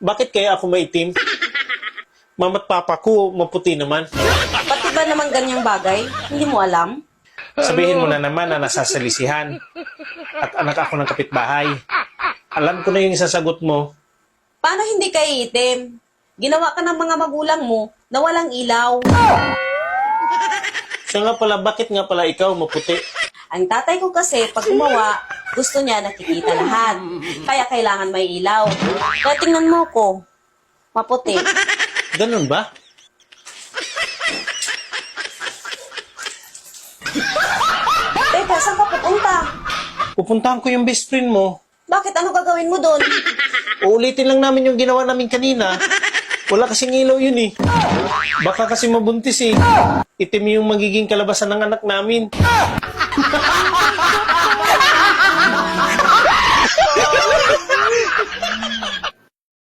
Bakit kaya ako maitim? Mama't papa ko, maputi naman. Pati ba naman ganyang bagay? Hindi mo alam? Sabihin mo na naman na nasasalisihan. At anak ako ng kapitbahay. Alam ko na yung sasagot mo. Paano hindi ka iitim? Ginawa ka ng mga magulang mo na walang ilaw. Siya nga pala, bakit nga pala ikaw maputi? Ang tatay ko kasi, pag gumawa, gusto niya nakikita lahat. Kaya kailangan may ilaw. Kaya tingnan mo ko. Maputi. Ganun ba? Teka, saan ka pupunta? Pupuntahan ko yung best friend mo. Bakit? Ano gagawin mo doon? Uulitin lang namin yung ginawa namin kanina. Wala kasing ilaw yun eh. Baka kasi mabuntis eh. Itim yung magiging kalabasan ng anak namin.